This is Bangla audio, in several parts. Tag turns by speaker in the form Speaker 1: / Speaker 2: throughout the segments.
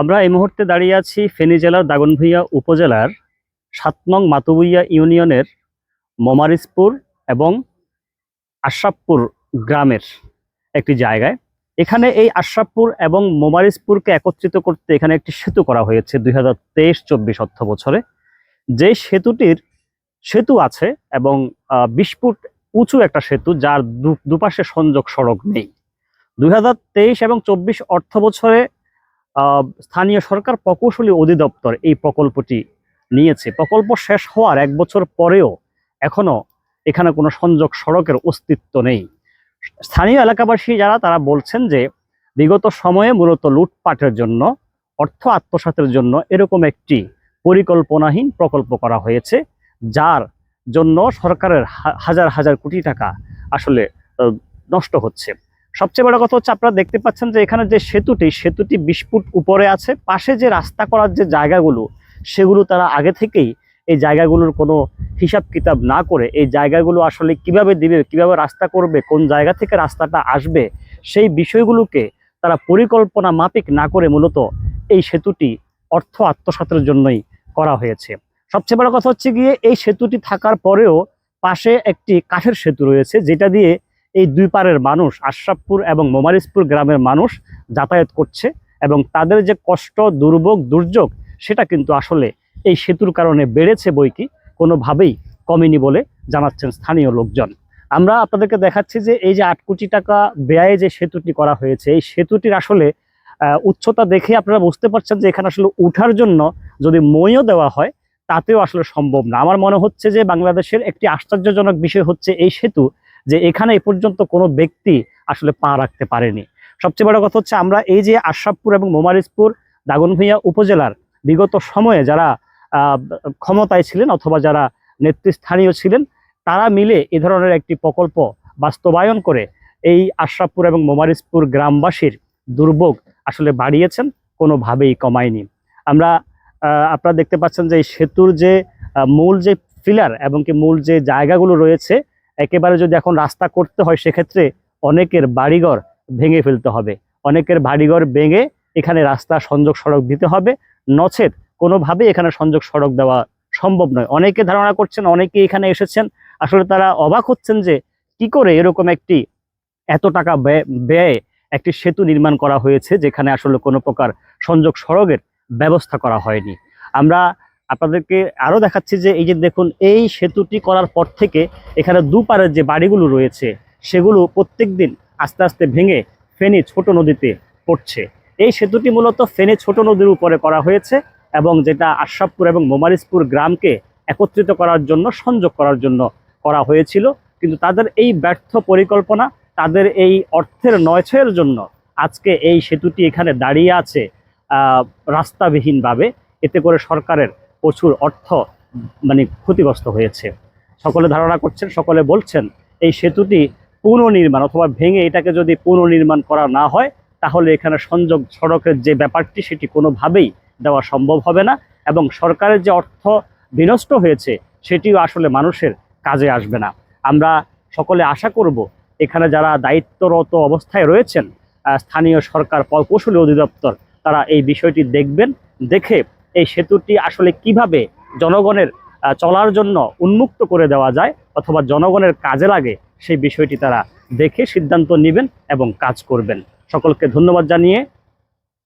Speaker 1: আমরা এই মুহূর্তে দাঁড়িয়ে আছি ফেনী জেলার দাগনভূঞা উপজেলার সাত নং মাতুবুইয়া ইউনিয়নের মোমারিসপুর এবং আশরাফপুর গ্রামের একটি জায়গায়। এখানে এই আশরাফপুর এবং মোমারিসপুরকে একত্রিত করতে এখানে একটি সেতু করা হয়েছে দুই হাজার তেইশ চব্বিশ অর্থ বছরে। যে সেতুটির সেতু আছে এবং বিশ ফুট উঁচু একটা সেতু যার দুপাশে সংযোগ সড়ক নেই। দুই হাজার তেইশ এবং চব্বিশ অর্থ বছরে স্থানীয় সরকার প্রকৌশলী অধিদপ্তর এই প্রকল্পটি নিয়েছে। প্রকল্প শেষ হওয়ার এক বছর পরেও এখনও এখানে কোনো সংযোগ সড়কের অস্তিত্ব নেই। স্থানীয় এলাকাবাসী যারা, তারা বলছেন যে বিগত সময়ে মূলত লুটপাটের জন্য, অর্থ আত্মসাতের জন্য এরকম একটি পরিকল্পনাহীন প্রকল্প করা হয়েছে, যার জন্য সরকারের হাজার হাজার কোটি টাকা আসলে নষ্ট হচ্ছে। সবচেয়ে বড় কথা হচ্ছে আপনারা দেখতে পাচ্ছেন যে এখানে যে সেতুটি সেতুটি বিশ ফুট উপরে আছে। পাশে যে রাস্তা করার যে জায়গাগুলো, সেগুলো তারা আগে থেকেই এই জায়গাগুলোর কোনো হিসাব কিতাব না করে এই জায়গাগুলো আসলে কীভাবে দিবে, কীভাবে রাস্তা করবে, কোন জায়গা থেকে রাস্তাটা আসবে, সেই বিষয়গুলোকে তারা পরিকল্পনা মাফিক না করে মূলত এই সেতুটি অর্থ আত্মসাতের জন্যই করা হয়েছে। সবচেয়ে বড় কথা হচ্ছে গিয়ে এই সেতুটি থাকার পরেও পাশে একটি কাঠের সেতু রয়েছে, যেটা দিয়ে এই দুই পারের মানুষ, আশরাফপুর এবং মোমারিসপুর গ্রামের মানুষ যাতায়াত করছে এবং তাদের যে কষ্ট, দুর্ভোগ, দুর্যোগ, সেটা কিন্তু আসলে এই সেতুর কারণে বেড়েছে বই কি কোনোভাবেই কমেনি বলে জানাচ্ছেন স্থানীয় লোকজন। আমরা আপনাদেরকে দেখাচ্ছি যে এই যে আট কোটি টাকা ব্যয়ে যে সেতুটি করা হয়েছে, এই সেতুটির আসলে উচ্চতা দেখে আপনারা বুঝতে পারছেন যে এখানে আসলে উঠার জন্য যদি মইও দেওয়া হয়, তাতেও আসলে সম্ভব না। আমার মনে হচ্ছে যে বাংলাদেশের একটি আশ্চর্যজনক বিষয় হচ্ছে এই সেতু যে এখানে এ পর্যন্ত কোনো ব্যক্তি আসলে পা রাখতে পারেনি। সবচেয়ে বড় কথা হচ্ছে আমরা এই যে আশরাফপুর এবং মোমারিজপুর, দাগনভূঞা উপজেলার বিগত সময়ে যারা ক্ষমতায় ছিলেন অথবা যারা নেতৃস্থানীয় ছিলেন, তারা মিলে এ ধরনের একটি প্রকল্প বাস্তবায়ন করে এই আশরাফপুর এবং মোমারিজপুর গ্রামবাসীর দুর্ভোগ আসলে বাড়িয়েছেন, কোনোভাবেই কমায়নি। আমরা আপনারা দেখতে পাচ্ছেন যে এই সেতুর যে মূল যে ফিলার এবং কি মূল যে জায়গাগুলো রয়েছে একেবারে যদি এখন রাস্তা করতে হয়, সেক্ষেত্রে অনেকের বাড়িঘর ভেঙে ফেলতে হবে। অনেকের বাড়িঘর ভেঙে এখানে রাস্তা সংযোগ সড়ক দিতে হবে। নচেত কোনোভাবে এখানে সংযোগ সড়ক দেওয়া সম্ভব নয়। অনেকে ধারণা করছেন অনেকে এখানে এসেছেন। আসলে তারা অবাক হচ্ছেন যে কি করে এরকম একটি এত টাকা ব্যয়, ব্যয়ে একটি সেতু নির্মাণ করা হয়েছে, যেখানে আসলে কোনো প্রকার সংযোগ সড়কের ব্যবস্থা করা হয়নি। আমরা আপনাদেরকে আরও দেখাচ্ছি যে এই যে দেখুন, এই সেতুটি করার পর থেকে এখানে দুপারের যে বাড়িগুলো রয়েছে, সেগুলো প্রত্যেক দিন আস্তে আস্তে ভেঙে ফেনী ছোট নদীতে পড়ছে। এই সেতুটি মূলত ফেনী ছোট নদীর উপরে করা হয়েছে এবং যেটা আশরাফপুর এবং মোমারিজপুর গ্রামকে একত্রিত করার জন্য, সংযোগ করার জন্য করা হয়েছিল। কিন্তু তাদের এই ব্যর্থ পরিকল্পনা, তাদের এই অর্থের নয়ছয়ের জন্য আজকে এই সেতুটি এখানে দাঁড়িয়ে আছে রাস্তাবিহীনভাবে। এতে করে সরকারের প্রচুর অর্থ মানে ক্ষতিগ্রস্ত হয়েছে। সকলে ধারণা করছেন, সকলে বলছেন, এই সেতুটি পুনর্নির্মাণ অথবা ভেঙে এটাকে যদি পুনর্নির্মাণ করা না হয়, তাহলে এখানে সংযোগ সড়কের যে ব্যাপারটি, সেটি কোনোভাবেই দেওয়া সম্ভব হবে না এবং সরকারের যে অর্থ বিনষ্ট হয়েছে, সেটিও আসলে মানুষের কাজে আসবে না। আমরা সকলে আশা করব, এখানে যারা দায়িত্বরত অবস্থায় রয়েছেন স্থানীয় সরকার প্রকৌশলী অধিদপ্তর, তারা এই বিষয়টি দেখবেন, দেখে এই সেতুটি আসলে কীভাবে জনগণের চলার জন্য উন্মুক্ত করে দেওয়া যায় অথবা জনগণের কাজে লাগে সেই বিষয়টি তারা দেখে সিদ্ধান্ত নেবেন এবং কাজ করবেন। সকলকে ধন্যবাদ জানিয়ে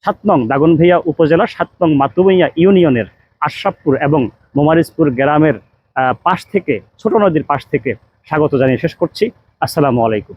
Speaker 1: সাত নং দাগনভূঞা উপজেলার সাত নং মাতুবইয়া ইউনিয়নের আশরাফপুর এবং মোমারিজপুর গ্রামের পাশ থেকে, ছোট নদীর পাশ থেকে স্বাগত জানিয়ে শেষ করছি। আসসালামু আলাইকুম।